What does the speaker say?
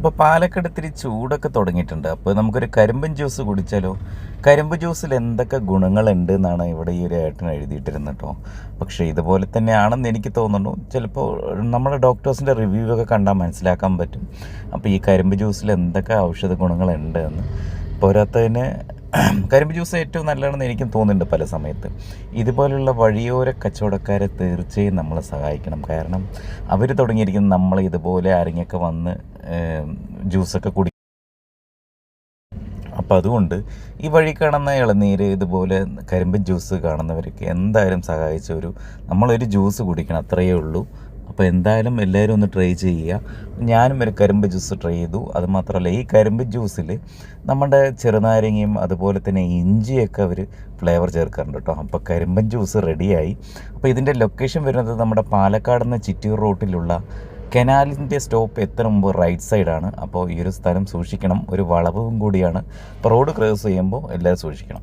ഇപ്പോൾ പാലക്കാട് ഇത്തിരി ചൂടൊക്കെ തുടങ്ങിയിട്ടുണ്ട്. അപ്പോൾ നമുക്കൊരു കരിമ്പൻ ജ്യൂസ് കുടിച്ചാലോ? കരിമ്പ് ജ്യൂസിൽ എന്തൊക്കെ ഗുണങ്ങളുണ്ട് എന്നാണ് ഇവിടെ ഈ ഒരു ഏട്ടൻ എഴുതിയിട്ടിരുന്നത് കേട്ടോ പക്ഷേ ഇതുപോലെ തന്നെയാണെന്ന് എനിക്ക് തോന്നുന്നു. ചിലപ്പോൾ നമ്മുടെ ഡോക്ടേഴ്സിന്റെ റിവ്യൂ ഒക്കെ കണ്ടാൽ മനസ്സിലാക്കാൻ പറ്റും. അപ്പോൾ ഈ കരിമ്പ് ജ്യൂസിൽ എന്തൊക്കെ ഔഷധ ഗുണങ്ങളുണ്ട് എന്ന്. പോരാത്തതിന് കരിമ്പ് ജ്യൂസ് ഏറ്റവും നല്ലതാണെന്ന് എനിക്കും തോന്നുന്നുണ്ട് പല സമയത്ത്. ഇതുപോലുള്ള വഴിയോര കച്ചവടക്കാരെ തീർച്ചയായും നമ്മളെ സഹായിക്കണം. കാരണം അവർ തുടങ്ങിയിരിക്കുന്ന നമ്മൾ ഇതുപോലെ ആരെങ്കിലൊക്കെ വന്ന് ജ്യൂസൊക്കെ കുടി അപ്പം അതുകൊണ്ട് ഈ വഴി കാണുന്ന ഇളനീര് ഇതുപോലെ കരിമ്പൻ ജ്യൂസ് കാണുന്നവർക്ക് എന്തായാലും സഹായിച്ച ഒരു നമ്മളൊരു ജ്യൂസ് കുടിക്കണം. അത്രയേ ഉള്ളൂ. അപ്പോൾ എന്തായാലും എല്ലാവരും ഒന്ന് ട്രൈ ചെയ്യുക. ഞാനും ഒരു കരിമ്പ് ജ്യൂസ് ട്രൈ ചെയ്തു. അതുമാത്രമല്ല ഈ കരിമ്പ് ജ്യൂസിൽ നമ്മുടെ ചെറുനാരങ്ങയും അതുപോലെ തന്നെ ഇഞ്ചിയൊക്കെ അവർ ഫ്ലേവർ ചേർക്കാറുണ്ട് കേട്ടോ. അപ്പോൾ കരിമ്പൻ ജ്യൂസ് റെഡിയായി അപ്പോൾ ഇതിന്റെ ലൊക്കേഷൻ വരുന്നത് നമ്മുടെ പാലക്കാട് നിന്ന് ചിറ്റൂർ റോട്ടിലുള്ള കനാലിന്റെ സ്റ്റോപ്പ് എത്ര മുമ്പ് റൈറ്റ് സൈഡാണ് അപ്പോൾ ഈ ഒരു സ്ഥലം സൂക്ഷിക്കണം. ഒരു വളവും കൂടിയാണ്. അപ്പോൾ റോഡ് ക്രോസ് ചെയ്യുമ്പോൾ എല്ലാവരും സൂക്ഷിക്കണം.